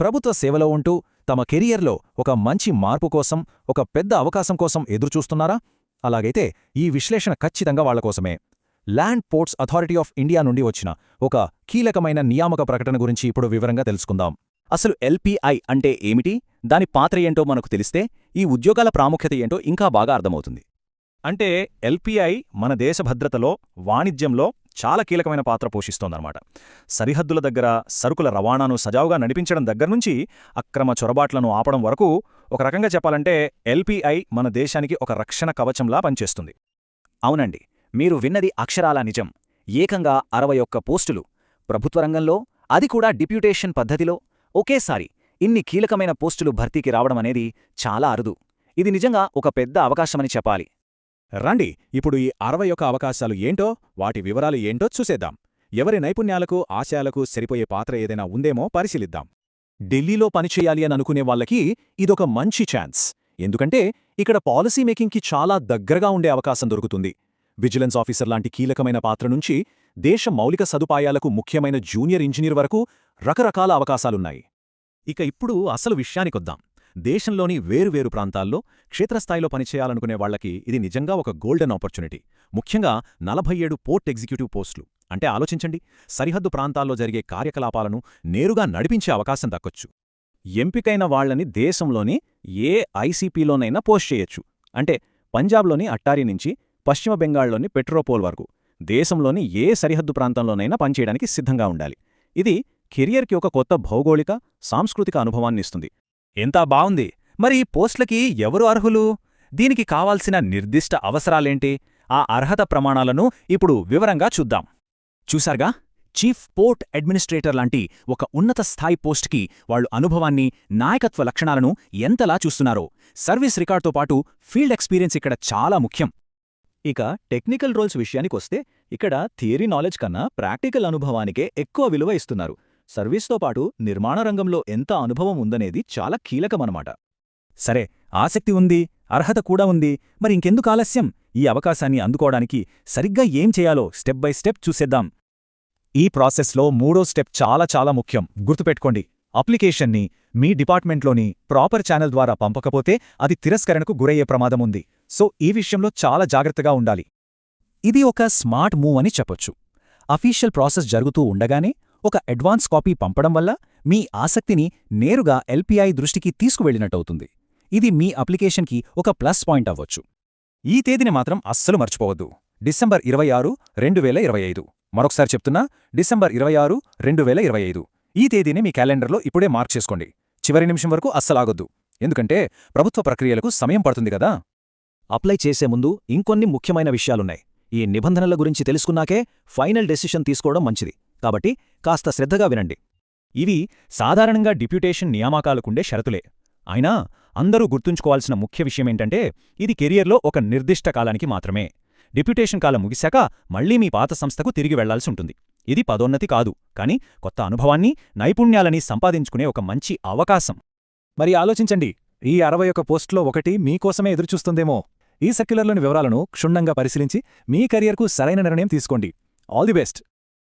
ప్రభుత్వ సేవలో ఉంటూ తమ కెరియర్లో ఒక మంచి మార్పు కోసం ఒక పెద్ద అవకాశం కోసం ఎదురుచూస్తున్నారా? అలాగైతే ఈ విశ్లేషణ ఖచ్చితంగా వాళ్ళ కోసమే. Land ports authority of India నుండి వచ్చిన ఒక కీలకమైన నియామక ప్రకటన గురించి ఇప్పుడు వివరంగా తెలుసుకుందాం. అసలు ఎల్పిఐ అంటే ఏమిటి? దాని పాత్ర ఏంటో మనకు తెలిస్తే ఈ ఉద్యోగాల ప్రాముఖ్యత ఏంటో ఇంకా బాగా అర్థమవుతుంది. అంటే ఎల్పిఐ మన దేశ భద్రతలో వాణిజ్యంలో చాలా కీలకమైన పాత్ర పోషిస్తోందన్నమాట. సరిహద్దుల దగ్గర సరుకుల రవాణాను సజావుగా నడిపించడం దగ్గర్నుంచి అక్రమ చొరబాట్లను ఆపడం వరకు ఒక రకంగా చెప్పాలంటే ఎల్పిఐ మన దేశానికి ఒక రక్షణ కవచంలా పనిచేస్తుంది. అవునండి మీరు విన్నది అక్షరాలా నిజం. ఏకంగా అరవై ఒక్క పోస్టులు. ప్రభుత్వ రంగంలో అది కూడా డిప్యూటేషన్ పద్ధతిలో. ఒకేసారి ఇన్ని కీలకమైన పోస్టులు భర్తీకి రావడమనేది చాలా అరుదు. ఇది నిజంగా ఒక పెద్ద అవకాశమని చెప్పాలి. రండి ఇప్పుడు ఈ అరవై ఒక అవకాశాలు ఏంటో వాటి వివరాలు ఏంటో చూసేద్దాం. ఎవరి నైపుణ్యాలకు ఆశయాలకు సరిపోయే పాత్ర ఏదైనా ఉందేమో పరిశీలిద్దాం. ఢిల్లీలో పనిచేయాలి అని అనుకునే వాళ్ళకి ఇదొక మంచి ఛాన్స్. ఎందుకంటే ఇక్కడ పాలసీ మేకింగ్కి చాలా దగ్గరగా ఉండే అవకాశం దొరుకుతుంది. విజిలెన్స్ ఆఫీసర్ లాంటి కీలకమైన పాత్ర నుంచి దేశ మౌలిక సదుపాయాలకు ముఖ్యమైన జూనియర్ ఇంజనీర్ వరకు రకరకాల అవకాశాలున్నాయి. ఇక ఇప్పుడు అసలు విషయానికొద్దాం. దేశంలోని వేరువేరు ప్రాంతాల్లో క్షేత్రస్థాయిలో పనిచేయాలనుకునే వాళ్ళకి ఇది నిజంగా ఒక గోల్డెన్ ఆపర్చునిటీ. ముఖ్యంగా నలభై ఏడు పోర్ట్ ఎగ్జిక్యూటివ్ పోస్టులు. అంటే ఆలోచించండి సరిహద్దు ప్రాంతాల్లో జరిగే కార్యకలాపాలను నేరుగా నడిపించే అవకాశం దక్కొచ్చు. ఎంపికైన వాళ్ళని దేశంలోని ఏ ఐసీపీలోనైనా పోస్ట్ చేయొచ్చు. అంటే పంజాబ్లోని అట్టారీ నుంచి పశ్చిమ బెంగాల్లోని పెట్రోపోల్ వరకు దేశంలోని ఏ సరిహద్దు ప్రాంతంలోనైనా పనిచేయడానికి సిద్ధంగా ఉండాలి. ఇది కెరియర్కి ఒక కొత్త భౌగోళిక సాంస్కృతిక అనుభవాన్నిస్తుంది ఎంత బావుంది. మరి ఈ పోస్టులకి ఎవరు అర్హులు? దీనికి కావాల్సిన నిర్దిష్ట అవసరాలేంటి? ఆ అర్హత ప్రమాణాలను ఇప్పుడు వివరంగా చూద్దాం. చూశారుగా? చీఫ్ పోర్ట్ అడ్మినిస్ట్రేటర్ లాంటి ఒక ఉన్నత స్థాయి పోస్ట్కి వాళ్ళు అనుభవాన్ని నాయకత్వ లక్షణాలను ఎంతలా చూస్తున్నారో. సర్వీస్ రికార్డ్తో పాటు ఫీల్డ్ ఎక్స్పీరియన్స్ ఇక్కడ చాలా ముఖ్యం. ఇక టెక్నికల్ రోల్స్ విషయానికొస్తే ఇక్కడ థియరీ నాలెడ్జ్ కన్నా ప్రాక్టికల్ అనుభవానికే ఎక్కువ విలువ ఇస్తున్నారు. సర్వీస్తో పాటు నిర్మాణ రంగంలో ఎంత అనుభవం ఉందనేది చాలా కీలకమనమాట. సరే ఆసక్తి ఉంది అర్హత కూడా ఉంది మరి ఇంకెందుకు ఆలస్యం? ఈ అవకాశాన్ని అందుకోవడానికి సరిగ్గా ఏం చేయాలో స్టెప్ బై స్టెప్ చూసేద్దాం. ఈ ప్రాసెస్లో మూడో స్టెప్ చాలా చాలా ముఖ్యం. గుర్తుపెట్టుకోండి అప్లికేషన్ని మీ డిపార్ట్మెంట్లోని ప్రాపర్ ఛానల్ ద్వారా పంపకపోతే అది తిరస్కరణకు గురయ్యే ప్రమాదముంది సో ఈ విషయంలో చాలా జాగ్రత్తగా ఉండాలి. ఇది ఒక స్మార్ట్ మూవ్ అని చెప్పొచ్చు. అఫీషియల్ ప్రాసెస్ జరుగుతూ ఉండగానే ఒక అడ్వాన్స్ కాపీ పంపడం వల్ల మీ ఆసక్తిని నేరుగా ఎల్పిఐ దృష్టికి తీసుకువెళ్ళినట్టవుతుంది. ఇది మీ అప్లికేషన్కి ఒక ప్లస్ పాయింట్ అవ్వచ్చు. ఈ తేదీని మాత్రం అస్సలు మర్చిపోవద్దు. డిసెంబర్ ఇరవై ఆరు రెండు వేల ఇరవై ఐదు. మరొకసారి చెప్తున్నా డిసెంబర్ ఇరవై ఆరు రెండు వేల ఇరవై ఐదు. ఈ తేదీని మీ క్యాలెండర్లో ఇప్పుడే మార్క్ చేసుకోండి. చివరి నిమిషం వరకు అస్సలాగొద్దు ఎందుకంటే ప్రభుత్వ ప్రక్రియలకు సమయం పడుతుంది కదా. అప్లై చేసే ముందు ఇంకొన్ని ముఖ్యమైన విషయాలున్నాయి. ఈ నిబంధనల గురించి తెలుసుకున్నాకే ఫైనల్ డెసిషన్ తీసుకోవడం మంచిది. కాబట్టి కాస్త శ్రద్ధగా వినండి. ఇవి సాధారణంగా డిప్యూటేషన్ నియామకాలకుండే షరతులే. అయినా అందరూ గుర్తుంచుకోవాల్సిన ముఖ్య విషయమేంటంటే ఇది కెరియర్లో ఒక నిర్దిష్ట కాలానికి మాత్రమే. డిప్యూటేషన్ కాలం ముగిశాక మళ్ళీ మీ పాత సంస్థకు తిరిగి వెళ్ళాల్సి ఉంటుంది ఇది పదోన్నతి కాదు కాని కొత్త అనుభవాన్ని నైపుణ్యాలని సంపాదించుకునే ఒక మంచి అవకాశం. మరి ఆలోచించండి ఈ అరవై ఒక పోస్టులో ఒకటి మీకోసమే ఎదురుచూస్తుందేమో? ఈ సర్క్యులర్లోని వివరాలను క్షుణ్ణంగా పరిశీలించి మీ కెరియర్కు సరైన నిర్ణయం తీసుకోండి. All the best!